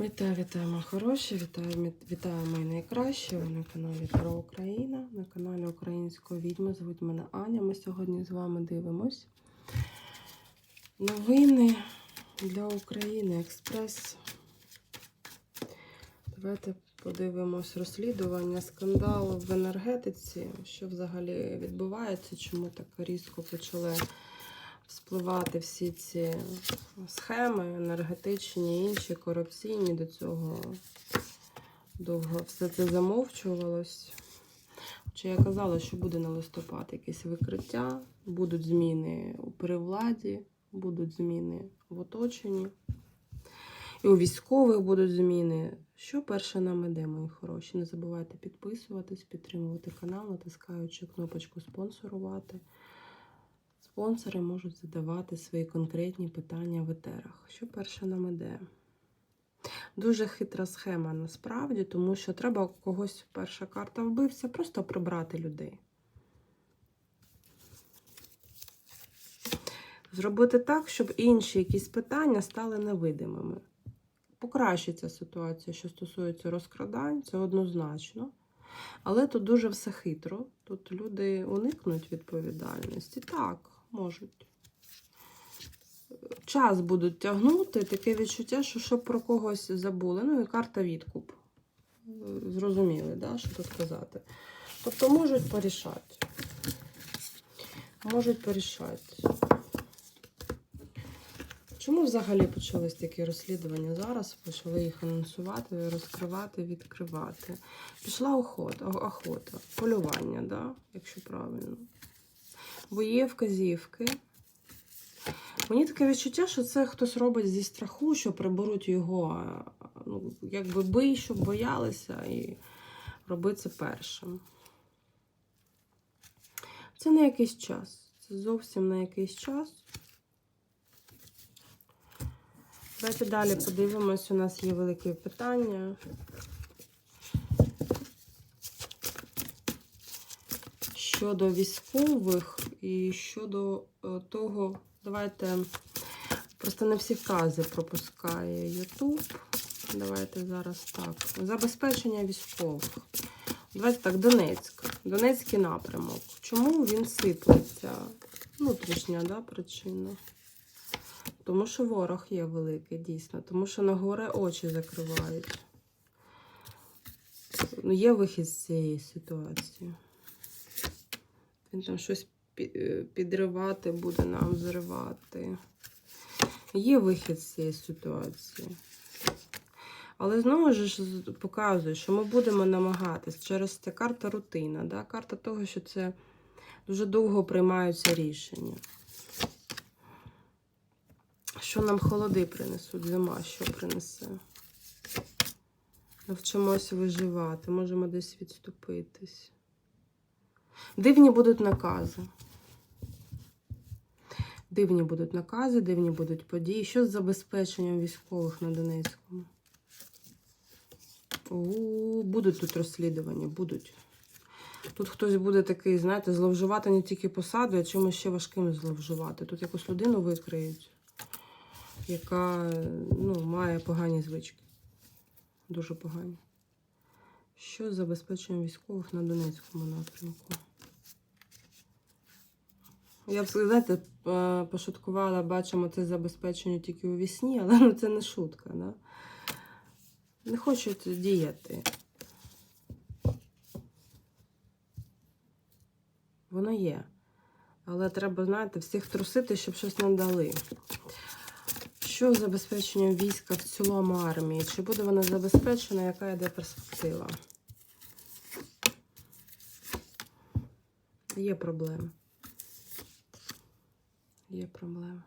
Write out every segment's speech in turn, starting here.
Вітаю, мої хороші, вітаю, вітаю мої найкращі. Ви на каналі Таро Україна, на каналі Української відьми. Звуть мене Аня. Ми сьогодні з вами дивимось. Новини для України Експрес. Давайте подивимось розслідування скандалу в енергетиці. Що взагалі відбувається, чому так різко почали спливати всі ці схеми енергетичні, інші, корупційні. До цього довго все це замовчувалось. Хоча я казала, що буде на листопад якесь викриття, будуть зміни у перевладі, будуть зміни в оточенні. І у військових будуть зміни. Що перше нам іде, мої хороші? Не забувайте підписуватись, підтримувати канал, натискаючи кнопочку спонсорувати. Спонсори можуть задавати свої конкретні питання в етерах. Що перше нам іде? Дуже хитра схема насправді, тому що треба когось перша карта вбивця, просто прибрати людей. Зробити так, щоб інші якісь питання стали невидимими. Покращиться ситуація, що стосується розкрадань, це однозначно. Але тут дуже все хитро. Тут люди уникнуть відповідальності. Так, можуть. Час будуть тягнути, таке відчуття, що щоб про когось забули. Ну і карта відкуп. Зрозуміли, да, що тут казати. Тобто можуть порішати. Можуть порішати. Чому взагалі почались такі розслідування зараз? Почали їх анонсувати, розкривати, відкривати. Пішла охота, охота, полювання, да? якщо правильно. Бо є вказівки. Мені таке відчуття, що це хтось робить зі страху, що приберуть його, ну, якби бий, щоб боялися, і робити це першим. Це на якийсь час. Це зовсім на якийсь час. Давайте далі подивимось. У нас є велике питання. Щодо військових і щодо е, того, давайте просто не всі фрази пропускає Ютуб. Давайте зараз так. Забезпечення військових. Давайте так, Донецьк. Донецький напрямок. Чому він сиплеться? Внутрішня да, причина. Тому що ворог є великий, дійсно. Тому що на горе очі закривають. Ну, є вихід з цієї ситуації. Він там щось підривати буде нам зривати. Є вихід з цієї ситуації. Але знову ж показує, що ми будемо намагатись через це карта рутина, да? карта того, що це дуже довго приймаються рішення. Що нам холоди принесуть, зима що принесе? Навчимося виживати, можемо десь відступитись. Дивні будуть накази. Дивні будуть накази, дивні будуть події. Що з забезпеченням військових на Донецькому? У, будуть тут розслідування, будуть. Тут хтось буде такий, знаєте, зловживати не тільки посадою, а чимось ще важким зловживати. Тут якусь людину викриють, яка ну, має погані звички. Дуже погані. Що з забезпеченням військових на Донецькому напрямку? Я б, знаєте, пошуткувала, бачимо це забезпечення тільки у вісні, але ну, це не шутка. Да? Не хочуть діяти. Воно є. Але треба, знаєте, всіх трусити, щоб щось нам дали. Що з забезпеченням війська в цілому армії? Чи буде вона забезпечена, яка йде перспектива? Є проблеми. Є проблеми.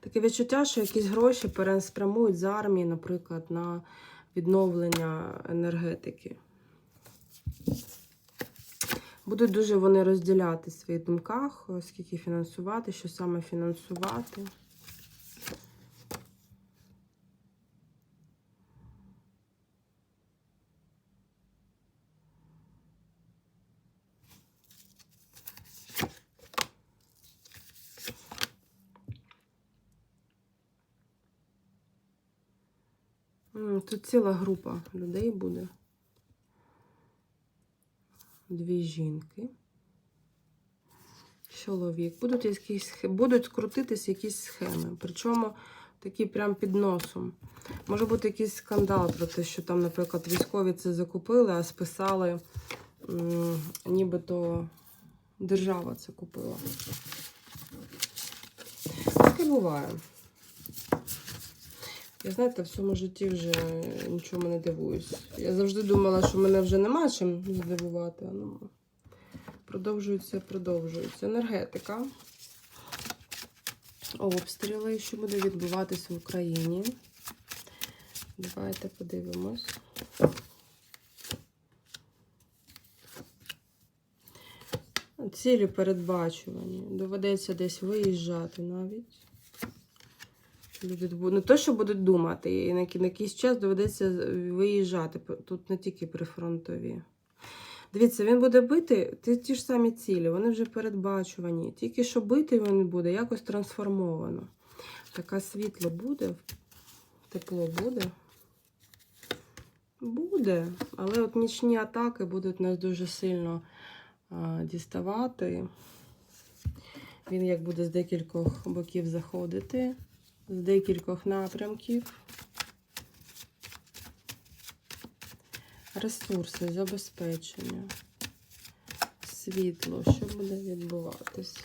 Таке відчуття, що якісь гроші переспрямують з армії, наприклад, на відновлення енергетики. Будуть дуже вони розділяти в своїх думках, скільки фінансувати, що саме фінансувати. Тут ціла група людей буде. Дві жінки. Чоловік. Будуть якісь будуть крутитись якісь схеми. Причому такі прям під носом. Може бути якийсь скандал про те, що там, наприклад, військові це закупили, а списали, нібито держава це купила. Таке буває. Я знаєте, в цьому житті вже нічому не дивуюсь. Я завжди думала, що мене вже нема чим здивувати. а Ну, продовжується, продовжується. Енергетика. Обстріли, що буде відбуватися в Україні. Давайте подивимось. Цілі передбачувані. Доведеться десь виїжджати навіть. Люди не то, що будуть думати, і на якийсь час доведеться виїжджати. Тут не тільки прифронтові. Дивіться, він буде бити ті, ті ж самі цілі, вони вже передбачувані. Тільки що бити він буде, якось трансформовано. Таке світло буде, тепло буде. Буде, але от нічні атаки будуть нас дуже сильно а, діставати. Він як буде з декількох боків заходити, з декількох напрямків. Ресурси, забезпечення, світло, що буде відбуватись.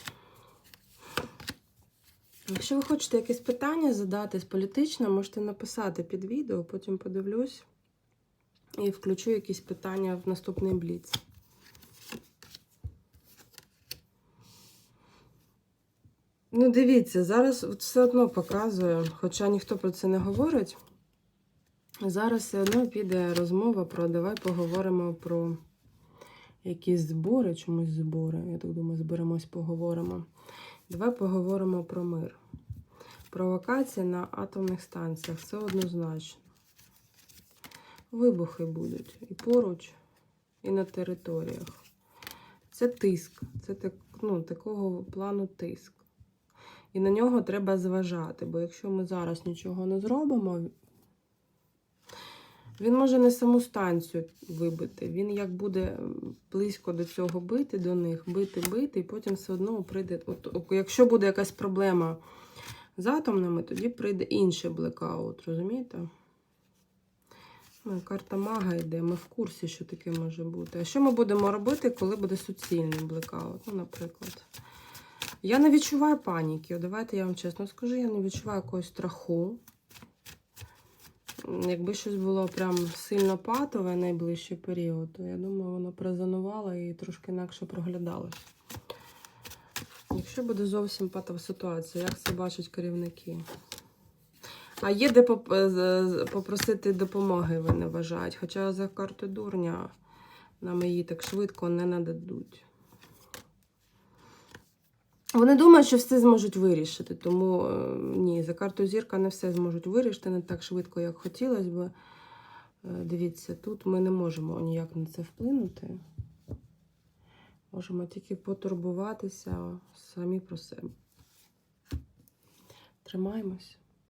Якщо ви хочете якесь питання задати з політичне, можете написати під відео, потім подивлюсь і включу якісь питання в наступний бліц. Ну, дивіться, зараз все одно показує, хоча ніхто про це не говорить. Зараз все одно піде розмова про давай поговоримо про якісь збори, чомусь збори. Я так думаю, зберемось, поговоримо. Давай поговоримо про мир. Провокація на атомних станціях це однозначно. Вибухи будуть і поруч, і на територіях. Це тиск, це так, ну, такого плану тиск. І на нього треба зважати, бо якщо ми зараз нічого не зробимо, він може не саму станцію вибити. Він як буде близько до цього бити, до них, бити, бити, і потім все одно прийде. От, якщо буде якась проблема з атомними, тоді прийде інший блекаут, розумієте? Ну, карта мага йде, ми в курсі, що таке може бути. А що ми будемо робити, коли буде суцільний блекаут? Ну, наприклад. Я не відчуваю паніки. Давайте я вам чесно скажу, я не відчуваю якогось страху. Якби щось було прям сильно патове найближчий період, то я думаю, воно презонувало і трошки інакше проглядалось. Якщо буде зовсім патова ситуація, як це бачать керівники? А є де е, попросити допомоги, вони вважають. Хоча за карту дурня нам її так швидко не нададуть. Вони думають, що все зможуть вирішити, тому е, ні, за карту зірка не все зможуть вирішити не так швидко, як хотілося б. Е, Дивіться, тут ми не можемо ніяк на це вплинути. Можемо тільки потурбуватися самі про себе. Тримаємось.